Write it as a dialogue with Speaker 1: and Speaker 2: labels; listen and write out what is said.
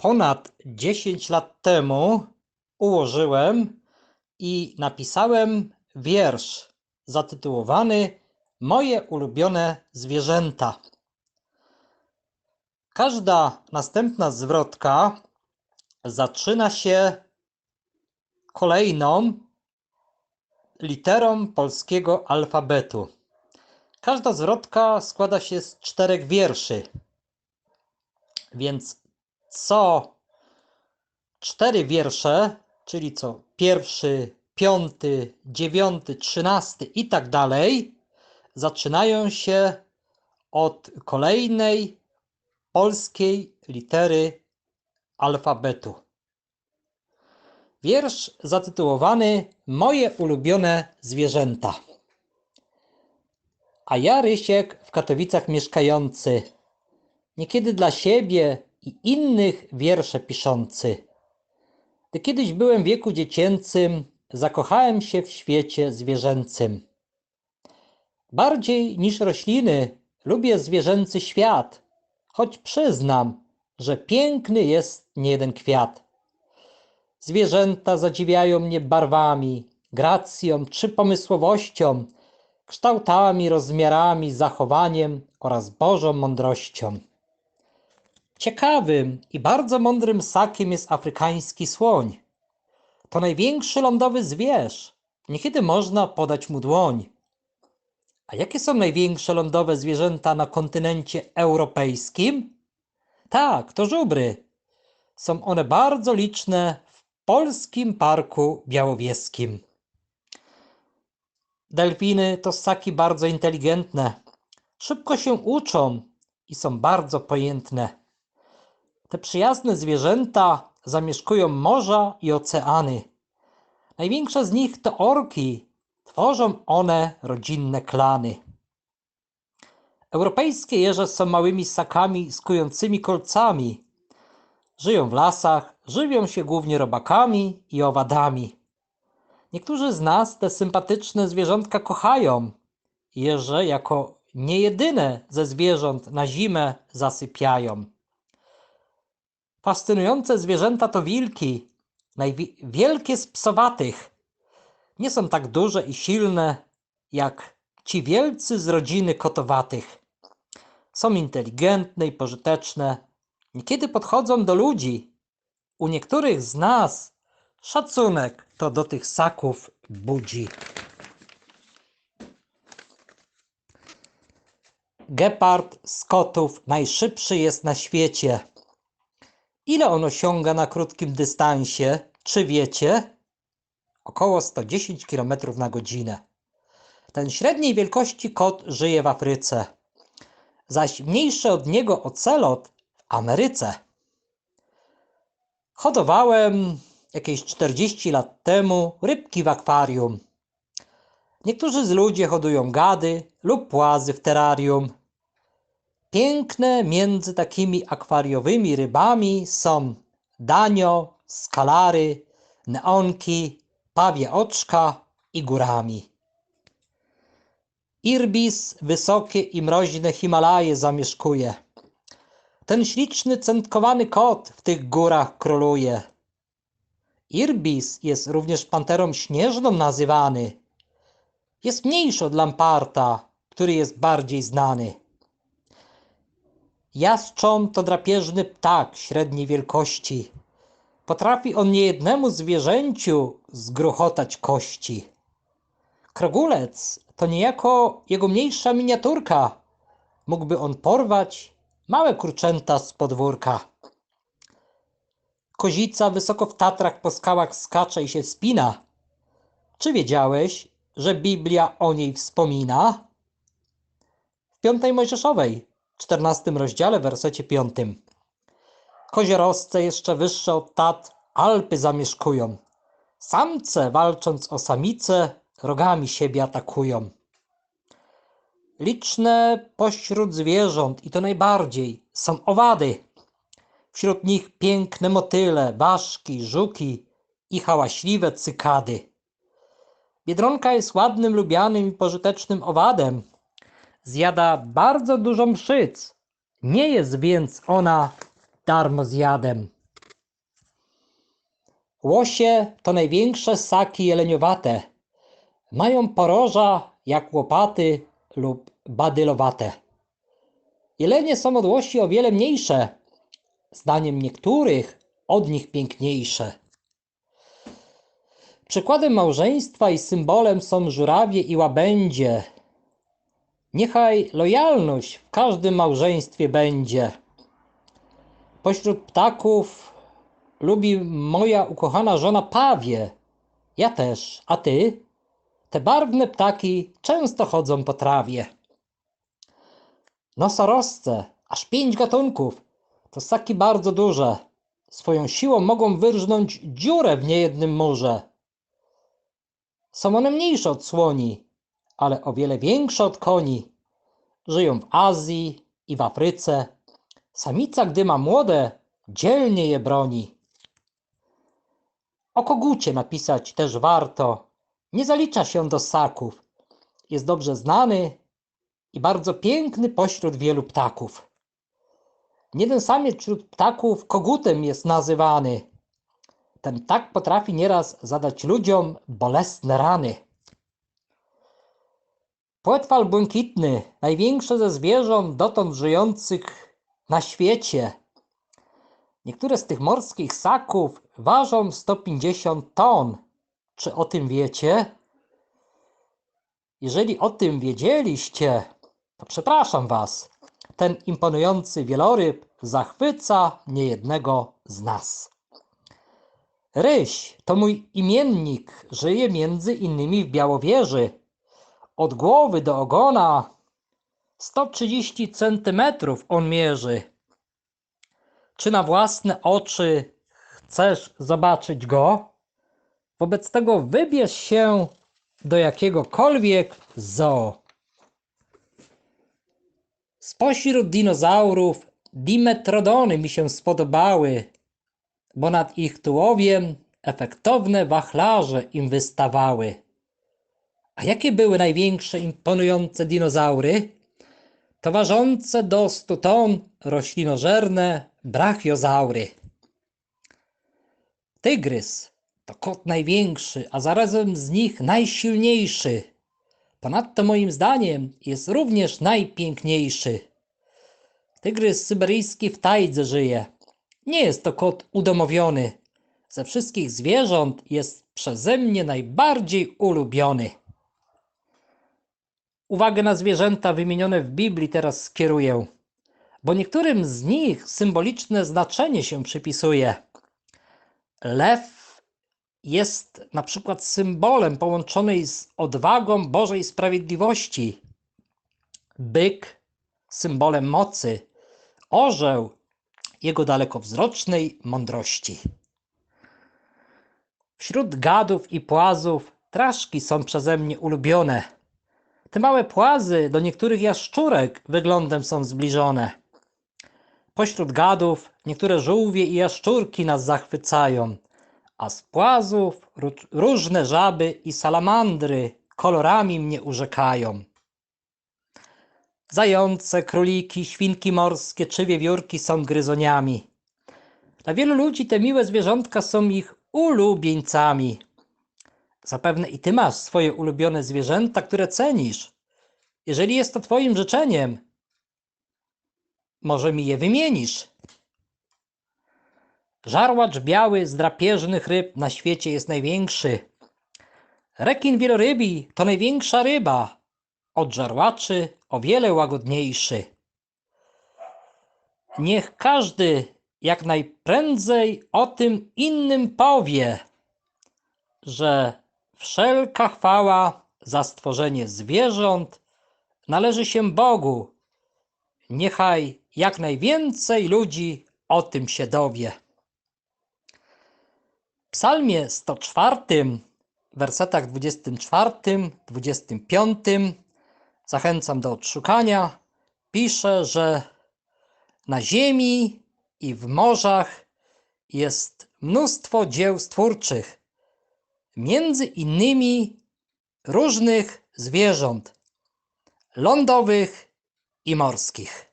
Speaker 1: ponad 10 lat temu ułożyłem i napisałem wiersz zatytułowany Moje ulubione zwierzęta. Każda następna zwrotka zaczyna się kolejną literą polskiego alfabetu. Każda zwrotka składa się z czterech wierszy. Więc co cztery wiersze, czyli co pierwszy, piąty, dziewiąty, trzynasty i tak dalej, zaczynają się od kolejnej polskiej litery alfabetu. Wiersz zatytułowany Moje ulubione zwierzęta. A ja, Rysiek, w Katowicach mieszkający, niekiedy dla siebie i innych wiersze piszący. Gdy kiedyś byłem w wieku dziecięcym, zakochałem się w świecie zwierzęcym. Bardziej niż rośliny lubię zwierzęcy świat, choć przyznam, że piękny jest niejeden kwiat. Zwierzęta zadziwiają mnie barwami, gracją czy pomysłowością, kształtami, rozmiarami, zachowaniem oraz Bożą mądrością. Ciekawym i bardzo mądrym ssakiem jest afrykański słoń. To największy lądowy zwierz. Niekiedy można podać mu dłoń. A jakie są największe lądowe zwierzęta na kontynencie europejskim? Tak, to żubry. Są one bardzo liczne w Polskim Parku Białowieskim. Delfiny to ssaki bardzo inteligentne. Szybko się uczą i są bardzo pojętne. Te przyjazne zwierzęta zamieszkują morza i oceany. Największe z nich to orki. Tworzą one rodzinne klany. Europejskie jeże są małymi ssakami z kującymi kolcami. Żyją w lasach, żywią się głównie robakami i owadami. Niektórzy z nas te sympatyczne zwierzątka kochają. Jeże jako niejedyne ze zwierząt na zimę zasypiają. Fascynujące zwierzęta to wilki, najwielkie z psowatych. Nie są tak duże i silne jak ci wielcy z rodziny kotowatych. Są inteligentne i pożyteczne. Niekiedy podchodzą do ludzi. U niektórych z nas szacunek to do tych ssaków budzi. Gepard z kotów najszybszy jest na świecie. Ile on osiąga na krótkim dystansie? Czy wiecie? Około 110 km na godzinę. Ten średniej wielkości kot żyje w Afryce, zaś mniejszy od niego ocelot w Ameryce. Hodowałem jakieś 40 lat temu rybki w akwarium. Niektórzy z ludzi hodują gady lub płazy w terrarium. Piękne między takimi akwariowymi rybami są danio, skalary, neonki, pawie oczka i górami. Irbis wysokie i mroźne Himalaje zamieszkuje. Ten śliczny, centkowany kot w tych górach króluje. Irbis jest również panterą śnieżną nazywany. Jest mniejszy od lamparta, który jest bardziej znany. Jastrząb to drapieżny ptak średniej wielkości. Potrafi on niejednemu zwierzęciu zgruchotać kości. Krogulec to niejako jego mniejsza miniaturka. Mógłby on porwać małe kurczęta z podwórka. Kozica wysoko w Tatrach po skałach skacze i się spina. Czy wiedziałeś, że Biblia o niej wspomina? W piątej Mojżeszowej, czternastym rozdziale, wersecie piątym. Koziorosce jeszcze wyższe od Tat Alpy zamieszkują. Samce, walcząc o samice, rogami siebie atakują. Liczne pośród zwierząt, i to najbardziej, są owady. Wśród nich piękne motyle, ważki, żuki i hałaśliwe cykady. Biedronka jest ładnym, lubianym i pożytecznym owadem. Zjada bardzo dużo mszyc. Nie jest więc ona darmozjadem. Łosie to największe ssaki jeleniowate. Mają poroża jak łopaty lub badylowate. Jelenie są od łosi o wiele mniejsze, zdaniem niektórych od nich piękniejsze. Przykładem małżeństwa i symbolem są żurawie i łabędzie. Niechaj lojalność w każdym małżeństwie będzie. Pośród ptaków lubi moja ukochana żona pawie. Ja też, a ty? Te barwne ptaki często chodzą po trawie. Nosorożce, aż pięć gatunków. To ssaki bardzo duże. Swoją siłą mogą wyrżnąć dziurę w niejednym murze. Są one mniejsze od słoni, ale o wiele większe od koni. Żyją w Azji i w Afryce. Samica, gdy ma młode, dzielnie je broni. O kogucie napisać też warto. Nie zalicza się do ssaków. Jest dobrze znany i bardzo piękny pośród wielu ptaków. Jeden samiec wśród ptaków kogutem jest nazywany. Ten ptak potrafi nieraz zadać ludziom bolesne rany. Płetwal błękitny, największy ze zwierząt dotąd żyjących na świecie. Niektóre z tych morskich ssaków ważą 150 ton. Czy o tym wiecie? Jeżeli o tym wiedzieliście, to przepraszam Was. Ten imponujący wieloryb zachwyca niejednego z nas. Ryś to mój imiennik, żyje między innymi w Białowieży. Od głowy do ogona 130 centymetrów on mierzy. Czy na własne oczy chcesz zobaczyć go? Wobec tego wybierz się do jakiegokolwiek zoo. Spośród dinozaurów dimetrodony mi się spodobały, bo nad ich tułowiem efektowne wachlarze im wystawały. A jakie były największe imponujące dinozaury? To ważące do 100 ton roślinożerne brachiozaury. Tygrys to kot największy, a zarazem z nich najsilniejszy. Ponadto moim zdaniem jest również najpiękniejszy. Tygrys syberyjski w tajdze żyje. Nie jest to kot udomowiony. Ze wszystkich zwierząt jest przeze mnie najbardziej ulubiony. Uwagę na zwierzęta wymienione w Biblii teraz skieruję, bo niektórym z nich symboliczne znaczenie się przypisuje. Lew jest na przykład symbolem połączonej z odwagą Bożej sprawiedliwości. Byk symbolem mocy, orzeł jego dalekowzrocznej mądrości. Wśród gadów i płazów traszki są przeze mnie ulubione. Te małe płazy do niektórych jaszczurek wyglądem są zbliżone. Pośród gadów niektóre żółwie i jaszczurki nas zachwycają, a z płazów ró- różne żaby i salamandry kolorami mnie urzekają. Zające, króliki, świnki morskie czy wiewiórki są gryzoniami. Dla wielu ludzi te miłe zwierzątka są ich ulubieńcami. Zapewne i ty masz swoje ulubione zwierzęta, które cenisz. Jeżeli jest to twoim życzeniem, może mi je wymienisz. Żarłacz biały z drapieżnych ryb na świecie jest największy. Rekin wielorybi to największa ryba, od żarłaczy o wiele łagodniejszy. Niech każdy jak najprędzej o tym innym powie, że wszelka chwała za stworzenie zwierząt należy się Bogu. Niechaj jak najwięcej ludzi o tym się dowie. W Psalmie 104, wersetach 24, 25 zachęcam do odszukania. Pisze, że na ziemi i w morzach jest mnóstwo dzieł stwórczych, między innymi różnych zwierząt lądowych i morskich.